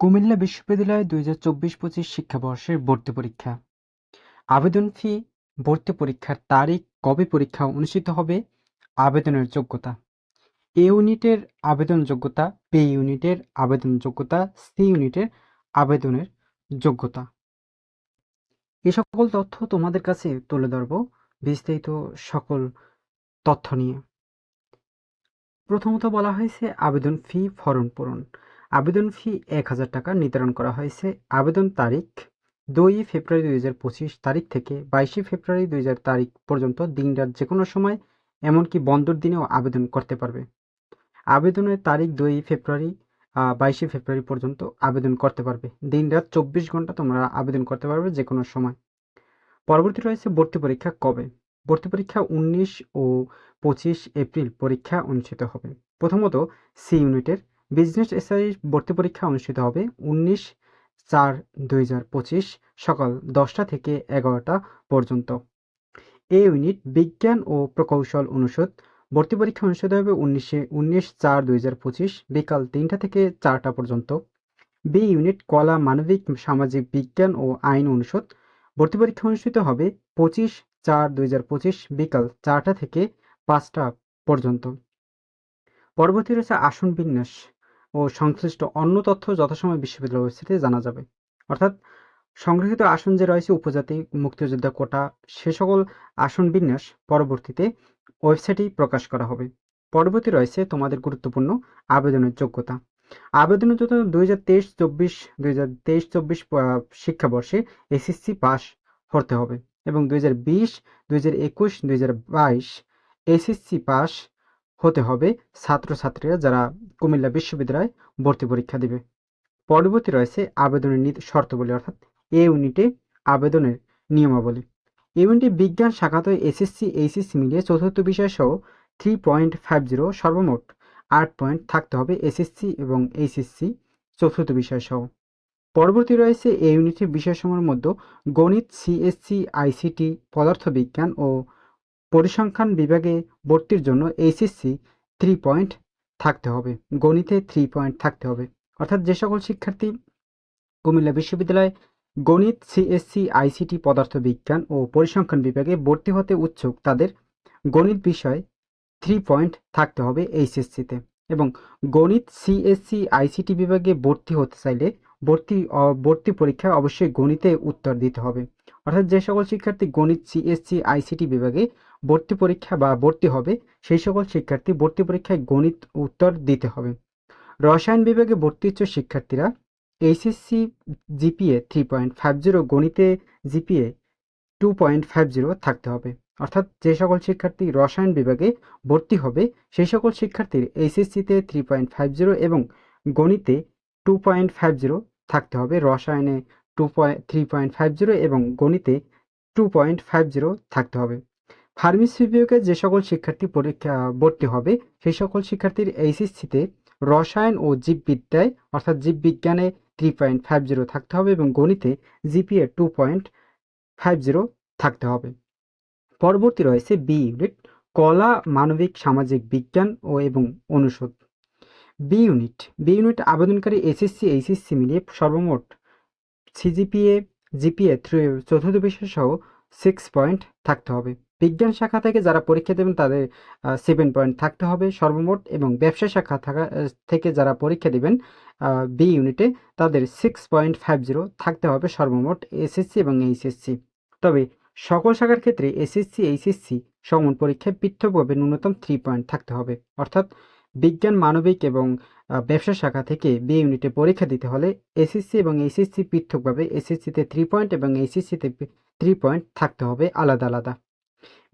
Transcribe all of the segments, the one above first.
কুমিল্লা বিশ্ববিদ্যালয়ে দুই হাজার চব্বিশ পঁচিশ শিক্ষাবর্ষের ভর্তি পরীক্ষা। আবেদন ফি, ভর্তি পরীক্ষার তারিখ, কবে পরীক্ষা অনুষ্ঠিত হবে, আবেদনের যোগ্যতা। এ ইউনিটের আবেদন যোগ্যতা বি ইউনিটের আবেদন যোগ্যতা সি ইউনিটের আবেদনের যোগ্যতা। এ সকল তথ্য তোমাদের কাছে তুলে ধরব বিস্তারিত সকল তথ্য নিয়ে। প্রথমত বলা হয়েছে আবেদন ফি, ফরম পূরণ। আবেদন ফি এক হাজার টাকা নির্ধারণ করা হয়েছে। আবেদন তারিখ দুই ফেব্রুয়ারি দুই হাজার পঁচিশ তারিখ থেকে বাইশে ফেব্রুয়ারি দুই হাজার তারিখ পর্যন্ত দিনরাত যে কোনো সময়, এমনকি বন্ধর দিনেও আবেদন করতে পারবে। আবেদনের তারিখ দুই ফেব্রুয়ারি বাইশে ফেব্রুয়ারি পর্যন্ত আবেদন করতে পারবে। দিনরাত চব্বিশ ঘণ্টা তোমরা আবেদন করতে পারবে যে কোনো সময়। পরবর্তী রয়েছে ভর্তি পরীক্ষা কবে? ভর্তি পরীক্ষা উনিশ ও পঁচিশ এপ্রিল পরীক্ষা অনুষ্ঠিত হবে। প্রথমত সি ইউনিটের বিজনেস এসআই ভর্তি পরীক্ষা অনুষ্ঠিত হবে উনিশ চার দুই সকাল দশটা থেকে এগারোটা পর্যন্ত। এ ইউনিট বিজ্ঞান ও প্রকৌশল অনুষদ ভর্তি পরীক্ষা অনুষ্ঠিত হবে উনিশে, উনিশ চার দুই বিকাল তিনটা থেকে চারটা পর্যন্ত। বি ইউনিট কলা, মানবিক, সামাজিক বিজ্ঞান ও আইন অনুষদ ভর্তি পরীক্ষা অনুষ্ঠিত হবে পঁচিশ চার দুই হাজার পঁচিশ বিকাল চারটা থেকে পাঁচটা পর্যন্ত। পরবর্তী রয়েছে আসন বিন্যাস। ও সংশ্লিষ্ট অন্য তথ্য যথাসময় বিশ্ববিদ্যালয় ওয়েবসাইটে জানা যাবে। অর্থাৎ সংগৃহীত আসন যে রয়েছে, উপজাতি, মুক্তিযোদ্ধা কোটা, সে সকল আসন বিন্যাস পরবর্তীতে ওয়েবসাইটেই প্রকাশ করা হবে। পরবর্তী রয়েছে তোমাদের গুরুত্বপূর্ণ আবেদনের যোগ্যতা। আবেদনের জন্য দুই হাজার তেইশ, চব্বিশ, দুই হাজার তেইশ, চব্বিশ শিক্ষাবর্ষে এসএসসি পাস হতে হবে এবং দুই হাজার বিশ, দুই হাজার একুশ, দুই হাজার বাইশ এসএসসি পাস হতে হবে ছাত্রছাত্রীরা যারা কুমিল্লা বিশ্ববিদ্যালয়ে ভর্তি পরীক্ষা দেবে। পরবর্তী রয়েছে আবেদনের নীতি শর্তাবলী, অর্থাৎ এ ইউনিটে আবেদনের নিয়মাবলী। ইউনিটে বিজ্ঞান শাখাতে এসএসসি, এইচএসসি মিলিয়ে চতুর্থ বিষয় সহ থ্রি পয়েন্ট ফাইভ জিরো সর্বমোট আট পয়েন্ট থাকতে হবে এসএসসি এবং এইচএসসি চতুর্থ বিষয় সহ। পরবর্তী রয়েছে এই ইউনিটের বিষয়সমূহের মধ্যে গণিত, সিএসসি, আইসিটি, পদার্থবিজ্ঞান ও পরিসংখ্যান বিভাগে ভর্তির জন্য এইচএসসি থ্রি পয়েন্ট থাকতে হবে, গণিতে থ্রি পয়েন্ট থাকতে হবে। অর্থাৎ যে সকল শিক্ষার্থী কুমিল্লা বিশ্ববিদ্যালয়ে গণিত সিএসসি আইসিটি পদার্থবিজ্ঞান ও পরিসংখ্যান বিভাগে ভর্তি হতে উৎসুক, তাদের গণিত বিষয় থ্রি পয়েন্ট থাকতে হবে এইচএসসিতে এবং গণিত সিএসসি আইসিটি বিভাগে ভর্তি হতে চাইলে ভর্তি ভর্তি পরীক্ষায় অবশ্যই গণিতে উত্তর দিতে হবে। অর্থাৎ যে সকল শিক্ষার্থী গণিত সিএসসি আইসিটি বিভাগে ভর্তি পরীক্ষা বা ভর্তি হবে, সেই সকল শিক্ষার্থী ভর্তি পরীক্ষায় গণিত উত্তর দিতে হবে। রসায়ন বিভাগে ভর্তি ইচ্ছুক শিক্ষার্থীরা HSC GPA three point five zero গণিতে GPA two point five zero থাকতে হবে। অর্থাৎ যে সকল শিক্ষার্থী রসায়ন বিভাগে ভর্তি হবে, সেই সকল শিক্ষার্থীর এইচএসসিতে থ্রি পয়েন্ট ফাইভ জিরো এবং গণিতে টু পয়েন্ট ফাইভ জিরো থাকতে হবে। রসায়নে two point three point five zero এবং গণিতে টু পয়েন্ট ফাইভ জিরো থাকতে হবে। ফার্মেসি বিভাগে যে সকল শিক্ষার্থী পরীক্ষা, ভর্তি হবে, সেই সকল শিক্ষার্থীর এইচএসসিতে রসায়ন ও জীববিদ্যায়, অর্থাৎ জীববিজ্ঞানে থ্রি পয়েন্ট ফাইভ জিরো থাকতে হবে এবং গণিতে GPA two point five zero থাকতে হবে। পরবর্তী রয়েছে বি ইউনিট কলা, মানবিক, সামাজিক বিজ্ঞান ও এবং অনুষদ। বি ইউনিট বি ইউনিট আবেদনকারী এসএসসি এইচএসসি মিলিয়ে সর্বমোট সিজিপিএ জিপিএ থ্রি চতুর্থ বিষয় সহ সিক্স পয়েন্ট থাকতে হবে। বিজ্ঞান শাখা থেকে যারা পরীক্ষা দেবেন তাদের সেভেন পয়েন্ট থাকতে হবে সর্বমোট এবং ব্যবসা শাখা থাকা থেকে যারা পরীক্ষা দেবেন বি ইউনিটে তাদের সিক্স পয়েন্ট ফাইভ জিরো থাকতে হবে সর্বমোট এসএসসি এবং এইচএসসি তবে সকল শাখার ক্ষেত্রে এসএসসি এইচএসসি সমন পরীক্ষায় পৃথকভাবে ন্যূনতম থ্রি পয়েন্ট থাকতে হবে। অর্থাৎ বিজ্ঞান, মানবিক এবং ব্যবসা শাখা থেকে বি ইউনিটে পরীক্ষা দিতে হলে এসএসসি এবং এইচএসসি পৃথকভাবে এসএসসিতে থ্রি পয়েন্ট এবং এইচএসসিতে থ্রি পয়েন্ট থাকতে হবে আলাদা আলাদা।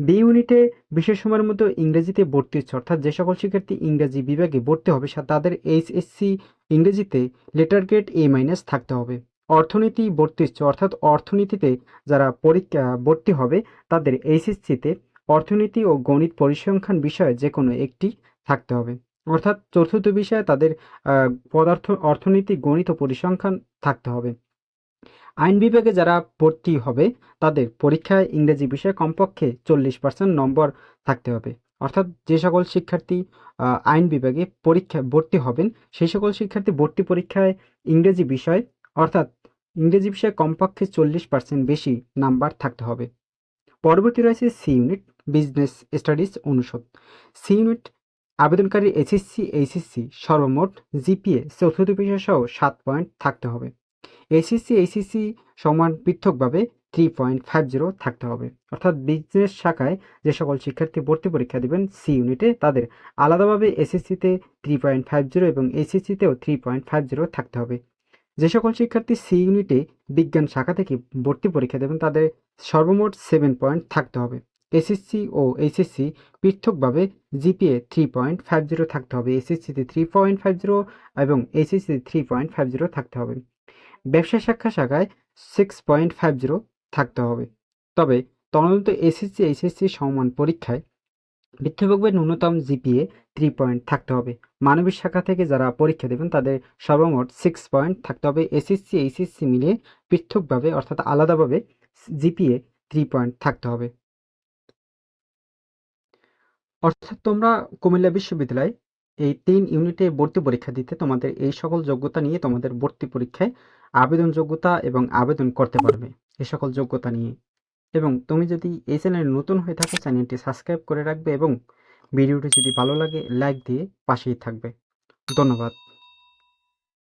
বি ইউনিটে বিশেষ সময়ের মধ্যে ইংরেজিতে ভর্তি হচ্ছে, অর্থাৎ যে সকল শিক্ষার্থী ইংরেজি বিভাগে ভর্তি হবে তাদের এইচএসসি ইংরেজিতে লেটার গ্রেড এ মাইনাস থাকতে হবে। অর্থনীতি ভর্তি হচ্ছে, অর্থাৎ অর্থনীতিতে যারা পরীক্ষা, ভর্তি হবে, তাদের এইচএসসিতে অর্থনীতি ও গণিত পরিসংখ্যান বিষয়ে যে কোনো একটি থাকতে হবে। অর্থাৎ চতুর্থ বিষয়ে তাদের পদার্থ, অর্থনীতি, গণিত ও পরিসংখ্যান থাকতে হবে। আইন বিভাগে যারা ভর্তি হবে, তাদের পরীক্ষায় ইংরেজি বিষয়ে কমপক্ষে চল্লিশ পার্সেন্ট নম্বর থাকতে হবে। অর্থাৎ যে সকল শিক্ষার্থী আইন বিভাগে পরীক্ষা ভর্তি হবেন, সেই সকল শিক্ষার্থী ভর্তি পরীক্ষায় ইংরেজি বিষয়, অর্থাৎ ইংরেজি বিষয়ে কমপক্ষে চল্লিশ পার্সেন্ট বেশি নাম্বার থাকতে হবে। পরবর্তী রয়েছে সি ইউনিট, বিজনেস স্টাডিজ অনুষদ। সি ইউনিট আবেদনকারীর এসএসসি, এইচএসসি, সর্বমোট জিপিএ চতুর্থ বিষয় সহ সাত পয়েন্ট থাকতে হবে। এসএসসি এইচএসসি সমান পৃথকভাবে থ্রি পয়েন্ট ফাইভ জিরো থাকতে হবে। অর্থাৎ বিজনেস শাখায় যে সকল শিক্ষার্থী ভর্তি পরীক্ষা দেবেন সি ইউনিটে তাদের আলাদাভাবে এসএসসিতে থ্রি পয়েন্ট ফাইভ জিরো এবং এসএসসিতেও থ্রি পয়েন্ট ফাইভ জিরো থাকতে হবে। যে সকল শিক্ষার্থী সি ইউনিটে বিজ্ঞান শাখা থেকে ভর্তি পরীক্ষা দেবেন, তাদের সর্বমোট সেভেন পয়েন্ট থাকতে হবে। এসএসসি ও এইচএসসি পৃথকভাবে GPA three point five zero থাকতে হবে। এসএসসিতে থ্রি পয়েন্ট ফাইভ জিরো এবং এইচএসসিতে থ্রি পয়েন্ট ফাইভ জিরো থাকতে হবে। ব্যবসা শাখা শাখায় সিক্স পয়েন্ট ফাইভ জিরো থাকতে হবে। তবে তদন্ত এসএসসি এইচএসসি সমান পরীক্ষায় বৃত্তবিভাগের ন্যূনতম জিপিএ থ্রি পয়েন্ট থাকতে হবে। মানবিক শাখা থেকে যারা পরীক্ষা দেবেন, তাদের সর্বমোট সিক্স পয়েন্ট থাকতে হবে। এসএসসি এইচএসসি মিলিয়ে পৃথকভাবে অর্থাৎ আলাদাভাবে জিপিএ থ্রি পয়েন্ট থাকতে হবে। অর্থাৎ তোমরা কুমিল্লা বিশ্ববিদ্যালয়ে এই তিন ইউনিটে ভর্তি পরীক্ষা দিতে তোমাদের এই সকল যোগ্যতা নিয়ে তোমাদের ভর্তি পরীক্ষায় আবেদন যোগ্যতা এবং আবেদন করতে পারবে। এই সকল যোগ্যতা নিয়ে। এবং তুমি যদি এই চ্যানেলে নতুন হয়ে থাকো, চ্যানেলটি সাবস্ক্রাইব করে রাখবে এবং ভিডিওটি যদি ভালো লাগে, লাইক দিয়ে পাশেই থাকবে। ধন্যবাদ।